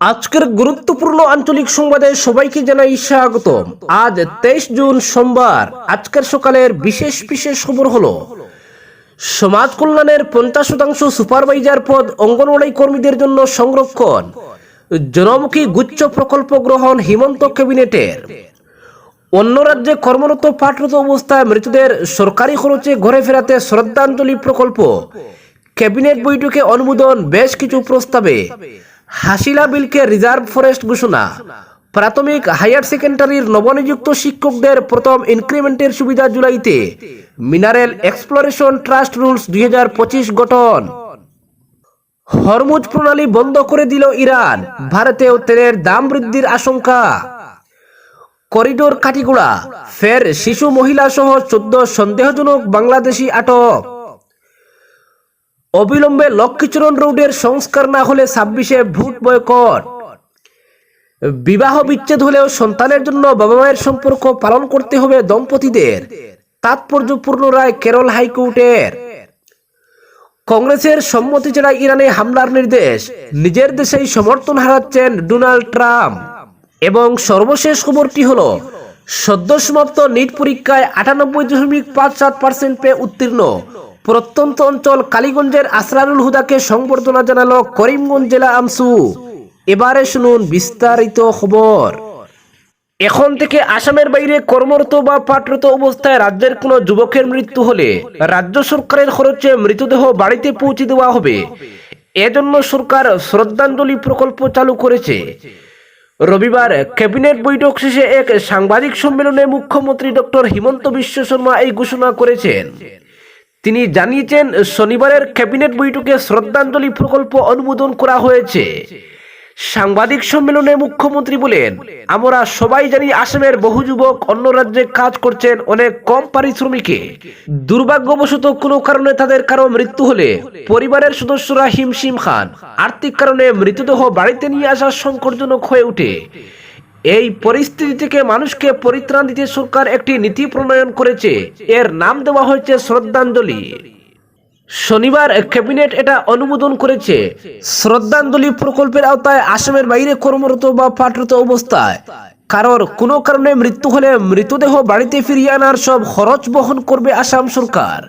আজকের গুরুত্বপূর্ণ আঞ্চলিক সংবাদে সবাইকে জানাই স্বাগতম। আজ তেইশ জুন সোমবার, আজকের সকালের বিশেষ বিশেষ খবর হলো, সমাজ কল্যাণের পঞ্চাশ শতাংশ সুপারভাইজার পদ অঙ্গনওয়াড়ি কর্মীদের জন্য সংরক্ষণ, জনমুখী গুচ্ছ প্রকল্প গ্রহণ হিমন্ত ক্যাবিনেটের। অন্য রাজ্যে কর্মরত পাঠরত অবস্থায় মৃতদের সরকারি খরচে ঘরে ফেরাতে শ্রদ্ধাঞ্জলি প্রকল্প। ক্যাবিনেট বৈঠকে অনুমোদন, বেশ কিছু প্রস্তাবে। হাসিলা বিলকে রিজার্ভ ফরেস্ট ঘোষণা। প্রাথমিক হায়ার সেকেন্ডারির নবনিযুক্ত শিক্ষকদের প্রথম ইনক্রিমেন্টের সুবিধা জুলাইতে মিনারেল এক্সপ্লোরেশন ট্রাস্ট রুলস দুই হাজার পঁচিশ গঠন। হরমুজ প্রণালী বন্ধ করে দিল ইরান, ভারতেও তেলের দাম বৃদ্ধির আশঙ্কা। করিডোর কাটিগুড়া ফের শিশু মহিলা সহ চোদ্দ সন্দেহজনক বাংলাদেশি আটক। অবিলম্বে লক্ষ্মীচরণ রোডের সংস্কার না হলে ছাব্বিশে ভোট বয়কট। বিবাহ বিচ্ছেদ হলেও সন্তানের জন্য বাবা মায়ের সম্পর্ক পালন করতে হবে দম্পতিদের। তাৎপর্যপূর্ণ রায় কেরল হাইকোর্টের। কংগ্রেসের সম্মতি ছাড়া ইরানে হামলার নির্দেশ, নিজের দেশেই সমর্থন হারাচ্ছেন ডোনাল্ড ট্রাম্প। এবং সর্বশেষ খবরটি হলো, সদ্য সমাপ্ত নিট পরীক্ষায় আটানব্বই দশমিক পাঁচ সাত পার্সেন্ট পেয়ে উত্তীর্ণ। প্রত্যন্ত অঞ্চল কালীগঞ্জের আসরারুল হুদাকে সংবর্ধনা জানালো করিমগঞ্জ জেলা আমসু। এবারে শুনুন বিস্তারিত খবর। এখন থেকে আসামের বাইরে কর্মরত বা পাঠরত অবস্থায় রাজ্যের কোনো যুবকের মৃত্যু হলে রাজ্য সরকারের খরচে মৃতদেহ বাড়িতে পৌঁছে দেওয়া হবে। এজন্য সরকার শ্রদ্ধাঞ্জলি প্রকল্প চালু করেছে। রবিবার ক্যাবিনেট বৈঠক শেষে এক সাংবাদিক সম্মেলনে মুখ্যমন্ত্রী ডক্টর হিমন্ত বিশ্ব শর্মা এই ঘোষণা করেছেন। তিনি জানিয়েছেন, শনিবারের ক্যাবিনেট বৈঠকে শ্রদ্ধাঞ্জলি প্রকল্প অনুমোদন করা হয়েছে। সাংবাদিক সম্মেলনে মুখ্যমন্ত্রী বলেন, আমরা সবাই জানি আসামের বহু যুবক অন্য রাজ্যে কাজ করছেন অনেক কম পারিশ্রমিকে। দুর্ভাগ্যবশত কোনো কারণে তাদের কারও মৃত্যু হলে পরিবারের সদস্যরা হিমশিম খান। আর্থিক কারণে মৃতদেহ বাড়িতে নিয়ে আসা সংকটজনক হয়ে ওঠে। এই পরিস্থিতি থেকে মানুষকে পরিত্রাণ দিতে সরকার একটি নীতি প্রণয়ন করেছে। এর নাম দেওয়া হয়েছে শ্রদ্ধাঞ্জলি। শনিবার ক্যাবিনেট এটা অনুমোদন করেছে। শ্রদ্ধাঞ্জলি প্রকল্পের আওতায় আসামের বাইরে কর্মরত বা পাঠরত অবস্থায়। কারোর কোনো কারণে মৃত্যু হলে মৃতদেহ বাড়িতে ফিরিয়ে আনার সব খরচ বহন করবে আসাম সরকার।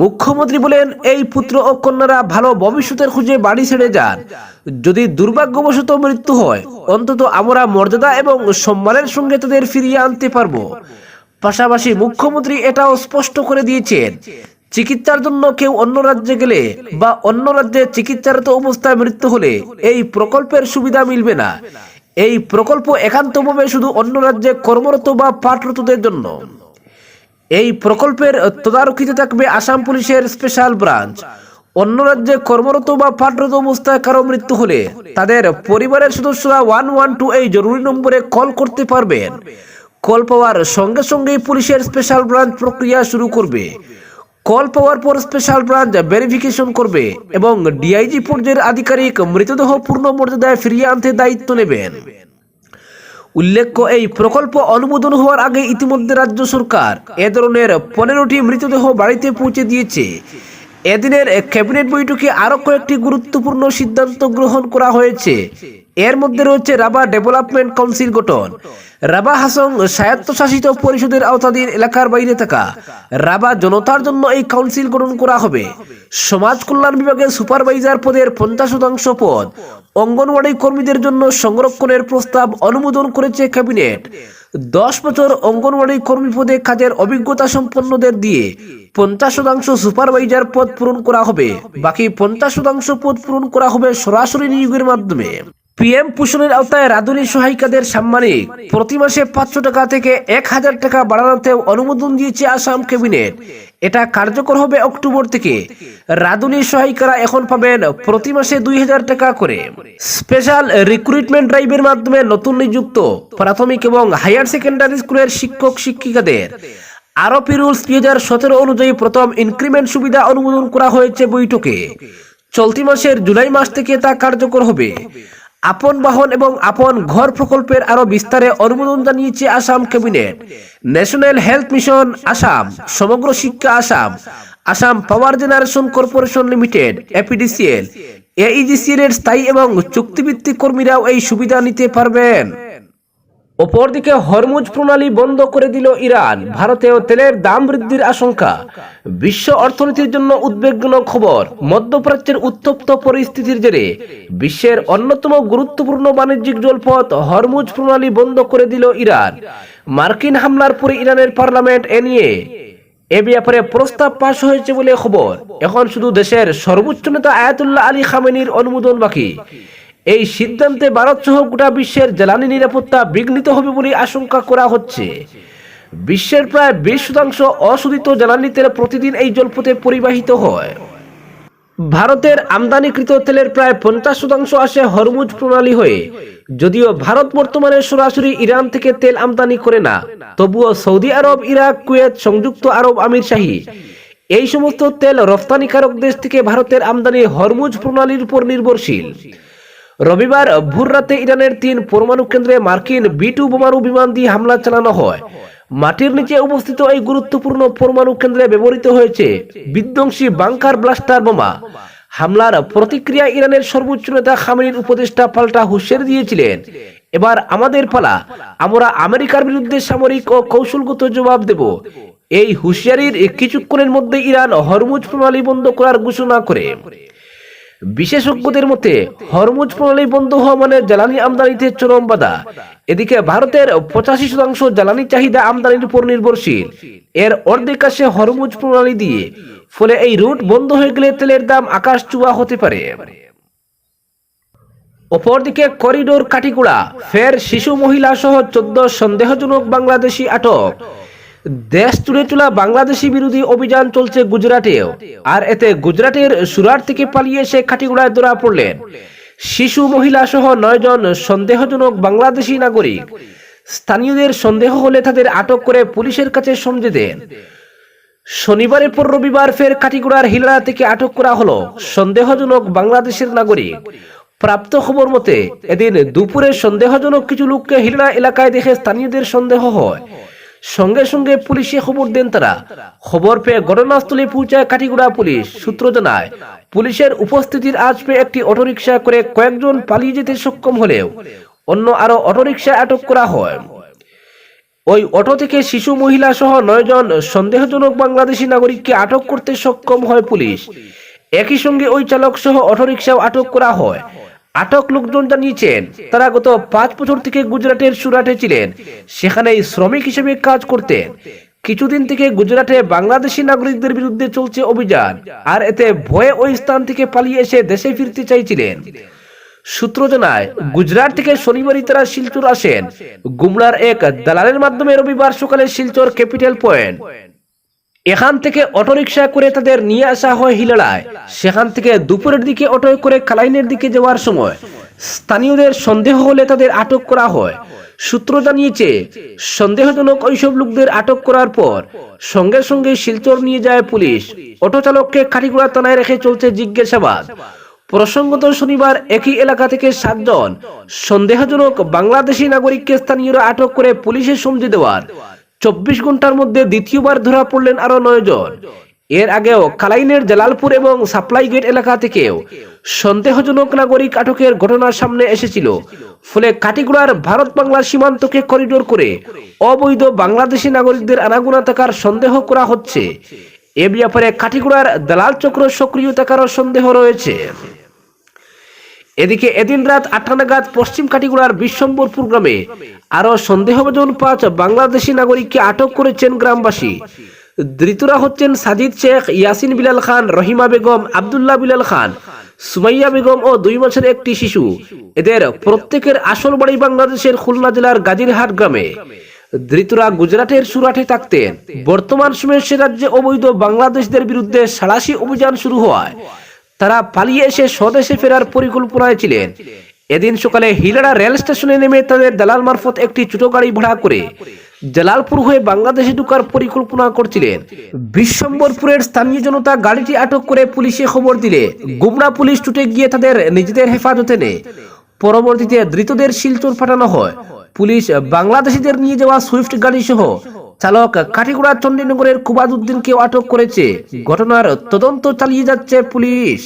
মুখ্যমন্ত্রী বলেন, এই পুত্র ও কন্যারা ভালো ভবিষ্যতের খুঁজে বাড়ি ছেড়ে যান। যদি দুর্ভাগ্যবশত মৃত্যু হয়, অন্তত আমরা মর্যাদা এবং সম্মানের সঙ্গে তাদের ফিরিয়ে আনতে পারব। পাশাপাশি মুখ্যমন্ত্রী এটাও স্পষ্ট করে দিয়েছেন, চিকিৎসার জন্য কেউ অন্য রাজ্যে গেলে বা অন্য রাজ্যে চিকিৎসারত অবস্থায় মৃত্যু হলে এই প্রকল্পের সুবিধা মিলবে না। এই প্রকল্প একান্তভাবে শুধু অন্য রাজ্যে কর্মরত বা পাঠরতদের জন্য। এই প্রকল্পের তদারকিতে থাকবে আসাম পুলিশের স্পেশাল ব্রাঞ্চ। অন্য রাজ্যে কর্মরত বা পাঠরত অবস্থায় কারও মৃত্যু হলে তাদের পরিবারের সদস্যরা ওয়ান ওয়ান টু এই জরুরি নম্বরে কল করতে পারবেন। কল পাওয়ার সঙ্গে সঙ্গেই পুলিশের স্পেশাল ব্রাঞ্চ প্রক্রিয়া শুরু করবে। কল পাওয়ার পর স্পেশাল ব্রাঞ্চ ভেরিফিকেশন করবে এবং ডিআইজি পর্যায়ের আধিকারিক মৃতদেহ পূর্ণ মর্যাদায় ফিরিয়ে আনতে দায়িত্ব নেবেন। উল্লেখ্য, এই প্রকল্প অনুমোদন হওয়ার আগে ইতিমধ্যে রাজ্য সরকার এ ধরনের পনেরোটি মৃতদেহ বাড়িতে পৌঁছে দিয়েছে। এদিনের ক্যাবিনেট বৈঠকে আরও কয়েকটি গুরুত্বপূর্ণ সিদ্ধান্ত গ্রহণ করা হয়েছে। এর মধ্যে রয়েছে রাবা ডেভেলপমেন্ট কাউন্সিল গঠন। রাবা হাসং স্বায়ত্তশাসিত পরিষদের আওতাধীন এলাকার বাইরে থাকা। রাবা জনতার জন্য এই কাউন্সিল গঠন করা হবে। সমাজ কল্যাণ বিভাগের সুপারভাইজার পদের পঞ্চাশ শতাংশ পদ। অঙ্গনওয়াড়ি কর্মীদের জন্য সংরক্ষণের প্রস্তাব অনুমোদন করেছে ক্যাবিনেট। দশ বছর অঙ্গনওয়াড়ি কর্মী পদে কাজের অভিজ্ঞতা সম্পন্নদের দিয়ে পঞ্চাশ শতাংশ সুপারভাইজার পদ পূরণ করা হবে। বাকি পঞ্চাশ শতাংশ পদ পূরণ করা হবে সরাসরি নিয়োগের মাধ্যমে। পিএম পোষণের আওতায় রাধুনী সহায়িকাদের সাম্মানিক প্রতি মাসে পাঁচশো টাকা থেকে এক হাজার টাকা বাড়ানোতে অনুমোদন দিয়েছে আসাম ক্যাবিনেট। এটা কার্যকর হবে অক্টোবর থেকে। রাধুনী সহায়িকারা এখন পাবেন প্রতি মাসে দুই হাজার টাকা করে। স্পেশাল রিক্রুটমেন্ট ড্রাইভের মাধ্যমে নতুন নিযুক্ত, প্রাথমিক এবং হায়ার সেকেন্ডারি স্কুলের শিক্ষক, শিক্ষিকাদের। আরপি রুলস দুই হাজার সতেরো অনুযায়ী প্রথম ইনক্রিমেন্ট সুবিধা অনুমোদন করা হয়েছে বৈঠকে। চলতি মাসের জুলাই মাস থেকে তা কার্যকর হবে। আপন বাহন এবং আপন ঘর প্রকল্পের আরও বিস্তারে অনুমোদন জানিয়েছে Assam cabinet. National health mission Assam. Samagra Shiksha Assam. Assam power generation corporation limited APDCL AEGCL এর স্থায়ী এবং চুক্তিভিত্তিক কর্মীরাও এই সুবিধা নিতে পারবেন। অপরদিকে হরমুজ প্রণালী বন্ধ করে দিল ইরান। ভারতেও তেলের দাম বৃদ্ধির আশঙ্কা। বিশ্ব অর্থনীতির জন্য উদ্বেগজনক খবর। মধ্যপ্রাচ্যের উত্তপ্ত পরিস্থিতির জেরে বিশ্বের অন্যতম গুরুত্বপূর্ণ বাণিজ্যিক জলপথ হরমুজ প্রণালী বন্ধ করে দিল ইরান। মার্কিন হামলার পরে ইরানের পার্লামেন্ট এ নিয়ে এ ব্যাপারে প্রস্তাব পাশ হয়েছে বলে খবর। এখন শুধু দেশের সর্বোচ্চ নেতা আয়াতুল্লাহ আলী খামেনির অনুমোদন বাকি। এই সিদ্ধান্তে ভারত সহ গোটা বিশ্বের জ্বালানি নিরাপত্তা বিঘ্নিত হবে বলে আশঙ্কা করা হচ্ছে। বিশ্বের প্রায় বিশ শতাংশ অশোধিত জ্বালানি তেল প্রতিদিন এই জলপথে পরিবাহিত হয়। ভারতের আমদানিকৃত তেলের প্রায় পঞ্চাশ শতাংশ আসে হরমুজ প্রণালী হয়ে। যদিও ভারত বর্তমানে সরাসরি ইরান থেকে তেল আমদানি করে না, তবুও সৌদি আরব, ইরাক, কুয়েত, সংযুক্ত আরব আমির শাহী। এই সমস্ত তেল রফতানিকারক দেশ থেকে ভারতের আমদানি হরমুজ প্রণালীর উপর নির্ভরশীল। রবিবার ভোর রাতে ইরানের তিন পরমাণু কেন্দ্রে মার্কিন বি টু বোমারু বিমান দিয়ে হামলা চালানো হয়। মাটির নিচে অবস্থিত এই গুরুত্বপূর্ণ পরমাণু কেন্দ্রে ব্যবহৃত হয়েছে বিধ্বংসী বাংকার ব্লাস্টার বোমা। হামলার প্রতিক্রিয়া ইরানের সর্বোচ্চ নেতা খামেনির উপদেষ্টা পাল্টা হুঁশিয়ারি দিয়েছিলেন। এবার আমাদের পালা, আমরা আমেরিকার বিরুদ্ধে সামরিক ও কৌশলগত জবাব দেব। এই হুঁশিয়ারির কিছুক্ষণের মধ্যে ইরান হরমুজ প্রণালী বন্ধ করার ঘোষণা করে। বিশেষজ্ঞদের মতে, হরমুজ প্রণালী বন্ধ হওয়া মানে জ্বালানি আমদানিতে চরম বাধা। এদিকে ভারতের পঁচাশি শতাংশ জ্বালানি চাহিদা আমদানির উপর নির্ভরশীল। এর অর্ধেক আসে হরমুজ প্রণালী দিয়ে, ফলে এই রুট বন্ধ হয়ে গেলে তেলের দাম আকাশ চুয়া হতে পারে। অপরদিকে করিডোর কাটিগুড়া ফের শিশু মহিলা সহ চোদ্দ সন্দেহজনক বাংলাদেশি আটক। দেশ জুড়ে চলা বাংলাদেশি বিরোধী অভিযান চলছে গুজরাটেও, আর এতে গুজরাটের সুরাট থেকে পালিয়ে এসে কাটিগুড়ায় ধরা পড়লেন। শিশু, মহিলা সহ নয় জন সন্দেহজনক বাংলাদেশি নাগরিক। স্থানীয়দের সন্দেহ হলে তাদের আটক করে পুলিশের কাছে সমঝে দেন। শনিবারের পর রবিবার ফের কাটিগুড়ার হিলারা থেকে আটক করা হলো সন্দেহজনক বাংলাদেশের নাগরিক। প্রাপ্ত খবর মতে, এদিন দুপুরে সন্দেহজনক কিছু লোককে হিলড়া এলাকায় দেখে স্থানীয়দের সন্দেহ হয়। সঙ্গে সঙ্গে পুলিশে খবর দেন তারা। খবর পেয়ে ঘটনাস্থলে পৌঁছায় কাটিগুড়া পুলিশ সূত্র জানায়, পুলিশের উপস্থিতির আজ পেয়ে একটি অটোরিকশা করে কয়েকজন পালিয়ে যেতে সক্ষম হলেও অন্য আরও অটোরিকশা আটক করা হয়। ওই অটো থেকে শিশু, মহিলা সহ নয় জন সন্দেহজনক বাংলাদেশি নাগরিককে আটক করতে সক্ষম হয় পুলিশ। একই সঙ্গে ওই চালক সহ অটোরিকশাও আটক করা হয়। আটক লোকজন জানিয়েছেন, তারা গত পাঁচ বছর থেকে গুজরাটের সুরাটে ছিলেন। সেখানে শ্রমিক হিসেবে কাজ করতেন। কিছুদিন থেকে গুজরাটে বাংলাদেশি নাগরিকদের বিরুদ্ধে চলছে অভিযান। আর এতে ভয়ে ওই স্থান থেকে পালিয়ে এসে দেশে ফিরতে চাইছিলেন। সূত্র জানায়, গুজরাট থেকে শনিবারই তারা শিলচর আসেন। গুমলার এক দালালের মাধ্যমে রবিবার সকালে শিলচর ক্যাপিটাল পয়েন্ট। এখান থেকে অটোরিকশা করে তাদের নিয়ে আসা হয় হিলাড়ায়। সেখান থেকে দুপুরের দিকে অটোয় করে কালাইনের দিকে যাওয়ার সময় স্থানীয়দের সন্দেহ হলে তাদের আটক করা হয়। সূত্র জানিয়েছে, সন্দেহজনক ওইসব লোকদের আটক করার পর সঙ্গে সঙ্গে শিলচর নিয়ে যায় পুলিশ। অটো চালককে কাঠিগুড়া থানায় রেখে চলছে জিজ্ঞাসাবাদ। প্রসঙ্গত শনিবার একই এলাকা থেকে সাতজন সন্দেহজনক বাংলাদেশি নাগরিককে স্থানীয়রা আটক করে পুলিশে সমঝে দেওয়ার চব্বিশ ঘণ্টার মধ্যে দ্বিতীয়বার ধরা পড়লেন আরও নয় জন এর আগেও কালাইনের জালালপুর এবং সাপ্লাই গেট এলাকা থেকেও সন্দেহজনক নাগরিক আটকের ঘটনার সামনে এসেছিল। ফলে কাটিগুড়ার ভারত বাংলার সীমান্তকে করিডোর করে অবৈধ বাংলাদেশি নাগরিকদের আনাগুনা থাকার সন্দেহ করা হচ্ছে। এ ব্যাপারে কাটিগুড়ার দালাল চক্র সক্রিয় থাকারও সন্দেহ রয়েছে। এদিকে এদিন রাত আটটা পশ্চিম কাটিগুড়ার বিশ্বম্বরপুর গ্রামে আরও সন্দেহভাজন পাঁচ বাংলাদেশি নাগরিককে আটক করেছেন গ্রামবাসী। ধৃতরা হচ্ছেন সাজিদ শেখ, ইয়াসিন বিলাল খান, রহিমা বেগম, আবদুল্লাহ বিলাল খান, সুমাইয়া বেগম ও দুই মাসের একটি শিশু। এদের প্রত্যেকের আসল বাড়ি বাংলাদেশের খুলনা জেলার গাজীরহাট গ্রামে। ধৃতরা গুজরাটের সুরাটে থাকতেন। বর্তমান সময়ে সে রাজ্যে অবৈধ বাংলাদেশদের বিরুদ্ধে সাড়াশি অভিযান শুরু হওয়ায় তারা পালিয়ে এসে স্বদেশে ফেরার পরিকল্পনায় ছিলেন। এদিন সকালে হিলাড়া রেল স্টেশনে নেমে তাদের দালাল মারফত একটি ছোট গাড়ি ভাড়া করে জালালপুর হয়ে বাংলাদেশে ঢুকার পরিকল্পনা করছিলেন। বিশ্বম্বরপুরের স্থানীয় জনতা গাড়িটি আটক করে পুলিশে খবর দিলে গুমরা পুলিশ ছুটে গিয়ে তাদের নিজেদের হেফাজতে নেয়। পরবর্তীতে ধৃতদের শিলচর পাঠানো হয়। পুলিশ বাংলাদেশিদের নিয়ে যাওয়া সুইফট গাড়ি সহ চালক কাঠিগুড়া চণ্ডীনগরের কুবাদ উদ্দিনকে আটক করেছে। ঘটনার তদন্ত চালিয়ে যাচ্ছে পুলিশ।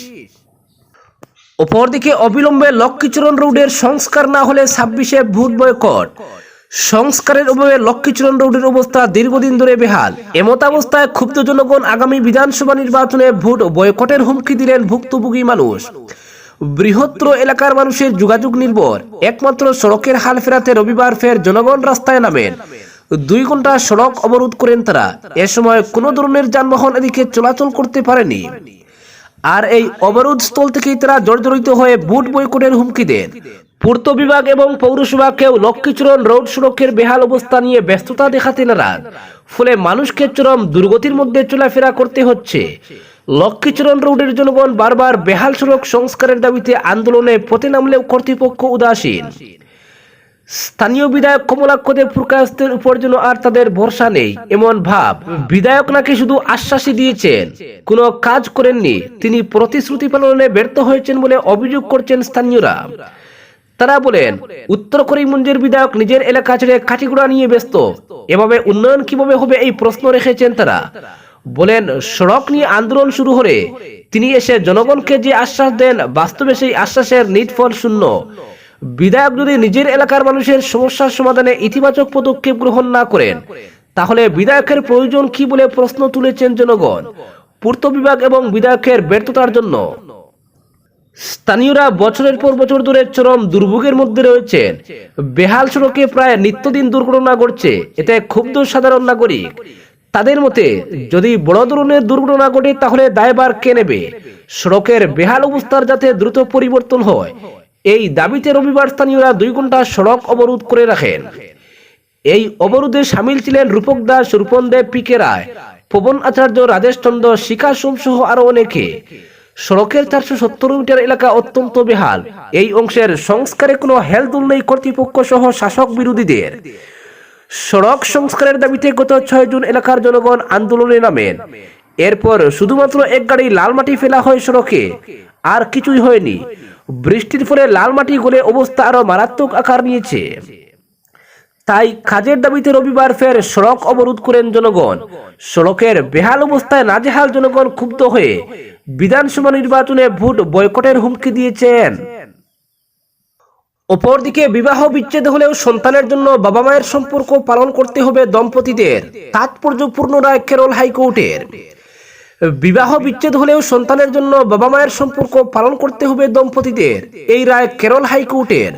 অপরদিকে অবিলম্বে লক্ষ্মীচরণ রোডের সংস্কার না হলে ছাব্বিশে ভোট বয়কট। সংস্কারের অভাবে লক্ষ্মীচরণ রোডের অবস্থা দীর্ঘদিন ধরে বেহাল। এমত অবস্থায় ক্ষুব্ধ জনগণ আগামী বিধানসভা নির্বাচনে ভোট বয়কটের হুমকি দিলেন ভুক্তভোগী মানুষ। বৃহত্তর এলাকার মানুষের যোগাযোগ নির্ভর। একমাত্র সড়কের হাল ফেরাতে রবিবার ফের জনগণ রাস্তায় নামেন। দুই ঘণ্টা সড়ক অবরোধ করেন তারা। এ সময় কোনো ধরনের যানবাহন এদিকে চলাচল করতে পারেনি। আর এই অবরোধ স্থল থেকেই তারা জর্জরিত হয়ে বুট বয়কটের হুমকি দেন। পূর্ত বিভাগ এবং পৌরসভাকেও লক্ষ্মীচরণ রোড সড়কের বেহাল অবস্থা নিয়ে ব্যস্ততা দেখাতে নারাজ। ফলে মানুষকে চরম দুর্গতির মধ্যে চলাফেরা করতে হচ্ছে। লক্ষ্মীচরণ রোডের জনগণ বারবার বেহাল সড়ক সংস্কারের দাবিতে আন্দোলনে পথে নামলেও কর্তৃপক্ষ উদাসীন। স্থানীয় বিধায়ক কমলাক্ষদের প্রকাশের উপর যেন আর তাদের ভরসা নেই, এমন ভাব। বিধায়ক নাকি শুধু আশ্বাসই দিয়েছেন। কোনো কাজ করেননি, তিনি প্রতিশ্রুতি পালনে ব্যর্থ হয়েছেন বলে অভিযোগ করছেন স্থানীয়রা। তারা বলেন, উত্তর করিমগঞ্জের বিধায়ক নিজের এলাকা ছেড়ে কাঠিগুড়া নিয়ে ব্যস্ত। এভাবে উন্নয়ন কীভাবে হবে এই প্রশ্ন রেখেছেন তারা। বলেন, সড়ক নিয়ে আন্দোলন শুরু হলে তিনি এসে জনগণকে যে আশ্বাস দেন, বাস্তবে সেই আশ্বাসের নিটফল শূন্য। বিধায়ক যদি নিজের এলাকার মানুষের সমস্যার সমাধানে ইতিবাচক পদক্ষেপ গ্রহণ না করেন, তাহলে বিধায়কের প্রয়োজন কি বলে প্রশ্ন তুলেছেন জনগণ, পূর্ত বিভাগ এবং বিধায়কের ব্যর্থতার জন্য। স্থানীয়রা বছরের পর বছর ধরে চরম দুর্ভোগের মধ্যে রয়েছেন। বেহাল সড়কে প্রায় নিত্যদিন দুর্ঘটনা ঘটছে, এতে ক্ষুব্ধ সাধারণ নাগরিক। তাদের মতে, যদি বড় ধরনের দুর্ঘটনা ঘটে তাহলে দায়বার কে নেবে? সড়কের বেহাল অবস্থার যাতে দ্রুত পরিবর্তন হয় এই দাবিতে রবিবার স্থানীয়রা দুই ঘণ্টা সড়ক অবরোধ করে রাখেন। এই অবরোধে সামিল ছিলেন রূপক দাস, রূপন দেব পি কে রায়, পবন আচার্য, রাজেশ চন্দ্র, শিখা সোম সহ আরও অনেকে। সড়কের চারশো সত্তর মিটার এলাকা অত্যন্ত বেহাল। এই অংশের সংস্কারে কোনো হেলদুল নেই কর্তৃপক্ষ সহ শাসক বিরোধীদের। সড়ক সংস্কারের দাবিতে গত ছয় জুন এলাকার জনগণ আন্দোলনে নামেন। এরপর শুধুমাত্র এক গাড়ি লাল মাটি ফেলা হয় সড়কে। আর কিছুই হয়নি। বৃষ্টির ফলে লাল মাটি গলে অবস্থা আরও মারাত্মক আকার নিয়েছে। তাই কাজের দাবিতে রবিবার ফের সড়ক অবরোধ করেন জনগণ। সড়কের বেহাল অবস্থায় নাজেহাল জনগণ ক্ষুব্ধ হয়ে বিধানসভা নির্বাচনে ভোট বয়কটের হুমকি দিয়েছেন। অপরদিকে বিবাহ বিচ্ছেদ হলেও সন্তানের জন্য বাবা মায়ের সম্পর্ক পালন করতে হবে দম্পতিদের। তাৎপর্যপূর্ণ রায় কেরল হাইকোর্টের। বিবাহ বিচ্ছেদ হলেও সন্তানের জন্য বাবা মায়ের সম্পর্ক পালন করতে হবে দম্পতিদের। এই রায় কেরল হাইকোর্টের।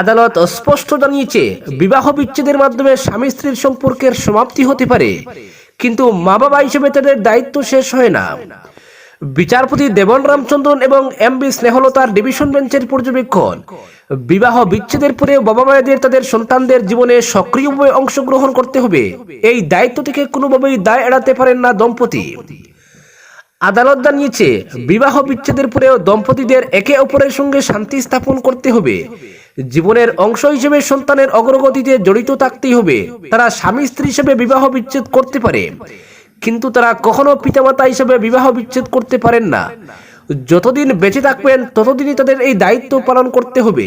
আদালত স্পষ্ট জানিয়েছে, বিবাহ বিচ্ছেদের মাধ্যমে স্বামী স্ত্রীর সম্পর্কের সমাপ্তি হতে পারে, কিন্তু মা বাবা হিসেবে তাদের দায়িত্ব শেষ হয় না। বিচারপতি দেবন রামচন্দ্রন এবং এম বি স্নেহলতার ডিভিশন বেঞ্চের পর্যবেক্ষণ, বিবাহ বিচ্ছেদের পরে বাবা মায়েদের তাদের সন্তানদের জীবনে সক্রিয়ভাবে অংশগ্রহণ করতে হবে। এই দায়িত্ব থেকে কোনোভাবেই দায় এড়াতে পারেন না দম্পতি। আদালত জানিয়েছে বিবাহ বিচ্ছেদের পরেও দম্পতিদের একে অপরের সঙ্গে শান্তি স্থাপন করতে হবে। জীবনের অংশ হিসেবে সন্তানের অগ্রগতিতে জড়িত থাকতেই হবে। তারা স্বামী স্ত্রী হিসেবে বিবাহ বিচ্ছেদ করতে পারে। কিন্তু তারা কখনো পিতামাতা হিসেবে বিবাহ বিচ্ছেদ করতে পারেন না। যতদিন বেঁচে থাকবেন, ততদিনই তাদের এই দায়িত্ব পালন করতে হবে।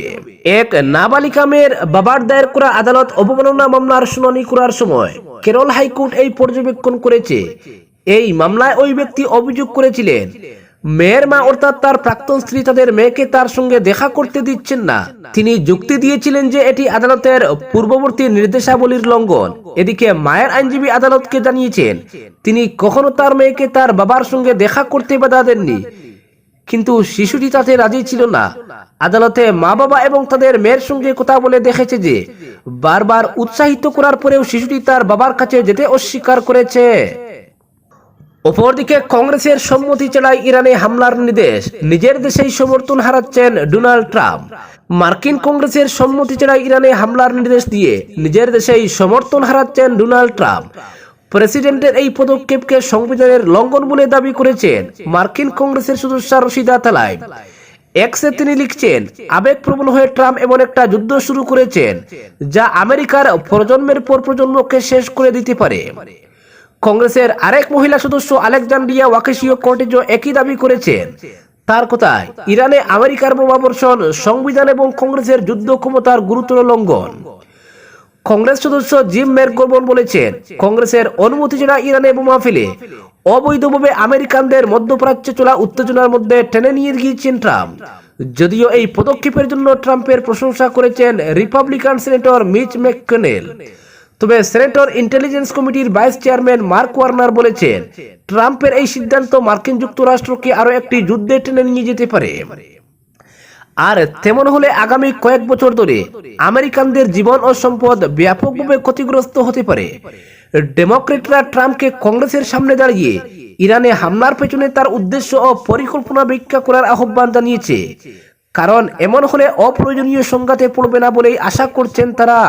এক নাবালিকা মেয়ের বাবার দায়ের করা আদালত অবমাননা মামলার শুনানি করার সময় কেরল হাইকোর্ট এই পর্যবেক্ষণ করেছে এই মামলায় ওই ব্যক্তি অভিযোগ করেছিলেন, মেয়ের মা অর্থাৎ তার প্রাক্তন স্ত্রী তাদের মেয়েকে তার সঙ্গে দেখা করতে দিচ্ছেন না। তিনি যুক্তি দিয়েছিলেন যে এটি আদালতের পূর্ববর্তী নির্দেশাবলীর লঙ্ঘন। এদিকে মায়ের আইনজীবী আদালতকে জানিয়েছেন, তিনি কখনো তার মেয়েকে তার বাবার সঙ্গে দেখা করতে বাধা দেননি। কিন্তু শিশুটি তাতে রাজি ছিল না। আদালতে মা বাবা এবং তাদের মেয়ের সঙ্গে কথা বলে দেখেছে যে, বারবার উৎসাহিত করার পরেও শিশুটি তার বাবার কাছে যেতে অস্বীকার করেছে। অপরদিকে কংগ্রেসের সম্মতি ছাড়াই ইরানে হামলার নির্দেশ। নিজের দেশেই সমর্থন হারাচ্ছেন ডোনাল্ড ট্রাম্প। মার্কিন কংগ্রেসের সম্মতি ছাড়াই ইরানে হামলার নির্দেশ দিয়ে নিজের দেশেই সমর্থন হারাচ্ছেন ডোনাল্ড ট্রাম্প। প্রেসিডেন্টের এই পদক্ষেপকে সংবিধানের লঙ্ঘন বলে দাবি করেছেন মার্কিন কংগ্রেসের সদস্য রশিদা তালাই। এক্সে তিনি লিখছেন আবেগপ্রবণ হয়ে ট্রাম্প এমন একটা যুদ্ধ শুরু করেছেন যা আমেরিকার প্রজন্মের পর প্রজন্মকে শেষ করে দিতে পারে। কংগ্রেসের আরেক মহিলা সদস্য আলেকজান্ড্রিয়া ওয়াকেশীয় কর্টেজও একই দাবি করেছেন, তার কথায় ইরানে আমেরিকার বোমাবর্ষণ, সংবিধান এবং কংগ্রেসের যুদ্ধ ক্ষমতার গুরুতর লঙ্ঘন। কংগ্রেস সদস্য জিম মেরগোবন বলেছেন, কংগ্রেসের অনুমতি ছাড়া ইরানে বোমা ফেলে অবৈধভাবে আমেরিকানদের মধ্যপ্রাচ্যে চলা উত্তেজনার মধ্যে টেনে নিয়ে গিয়েছেন ট্রাম্প। যদিও এই পদক্ষেপের জন্য ট্রাম্পের প্রশংসা করেছেন রিপাবলিকান সিনেটর মিচ ম্যাককেনেল। তবে সেনেটর ইন্টেলিজেন্স কমিটির ভাইস চেয়ারম্যান মার্ক ওয়ার্নার বলেছেন, ট্রাম্পের এই সিদ্ধান্ত মার্কিন যুক্তরাষ্ট্রকে আরও একটি যুদ্ধে টেনে নিয়ে যেতে পারে। আর তেমন হলে আগামী কয়েক বছর ধরে আমেরিকানদের জীবন ও সম্পদ ব্যাপকভাবে ক্ষতিগ্রস্ত হতে পারে। ডেমোক্রেটরা ট্রাম্পকে কংগ্রেসের সামনে দাঁড়িয়ে ইরানে হামলার পেছনে তার উদ্দেশ্য ও পরিকল্পনা ব্যাখ্যা করার আহ্বান জানিয়েছে। কারণ এমন হলে অপ্রয়োজনীয় সংঘাতে পড়বে না বলেই আশা করছেন তারা।